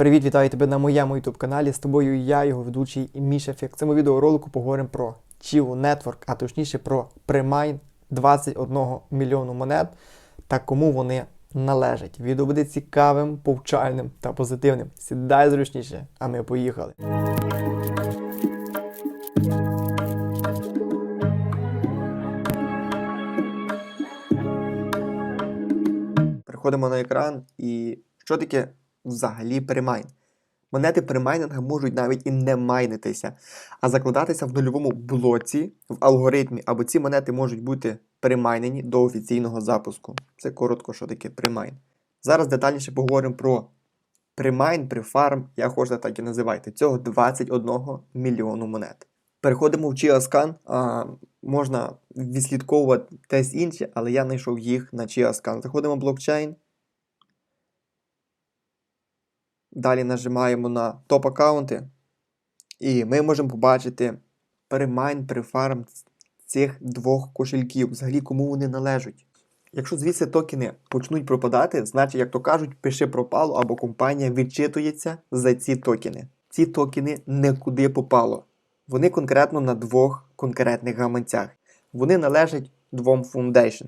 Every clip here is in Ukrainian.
Привіт, вітаю тебе на моєму YouTube каналі. З тобою я, його ведучий Міша Фік. В цьому відеоролику поговоримо про Chivo Network, а точніше про Premine 21 мільйону монет та кому вони належать. Відео буде цікавим, повчальним та позитивним. Сідай зручніше, а ми поїхали. Переходимо на екран і що таке взагалі примайн? Монети примайнинга можуть навіть і не майнитися, а закладатися в нульовому блоці в алгоритмі, або ці монети можуть бути примайнені до офіційного запуску. Це коротко, що таке примайн. Зараз детальніше поговоримо про примайн, прифарм, як хочете так і називайте. Цього 21 мільйону монет. Переходимо в ChiaScan. Можна відслідковувати десь інше, але я знайшов їх на ChiaScan. Заходимо в блокчейн. Далі нажимаємо на топ-аккаунти. І ми можемо побачити перемайн, префарм цих двох кошельків. Взагалі, кому вони належать. Якщо звідси токени почнуть пропадати, значить, як то кажуть, пиши пропало або компанія відчитується за ці токени. Ці токени нікуди попало. Вони конкретно на двох конкретних гаманцях. Вони належать двом фундейшн.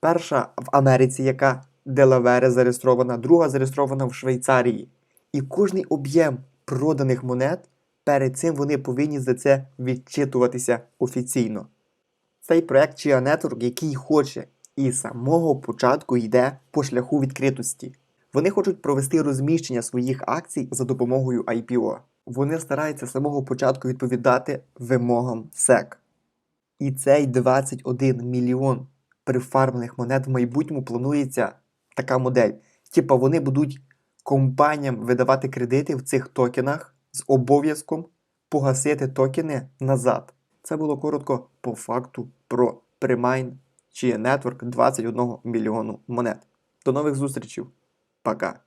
Перша в Америці, яка Делавере зареєстрована, друга зареєстрована в Швейцарії. І кожний об'єм проданих монет перед цим вони повинні за це відчитуватися офіційно. Цей проект Chia Network, який хоче і з самого початку йде по шляху відкритості. Вони хочуть провести розміщення своїх акцій за допомогою IPO. Вони стараються з самого початку відповідати вимогам SEC. І цей 21 мільйон прифармлених монет в майбутньому планується така модель. Типа вони будуть компаніям видавати кредити в цих токенах з обов'язком погасити токени назад. Це було коротко по факту про примайн чи нетворк 21 мільйону монет. До нових зустрічей. Пока.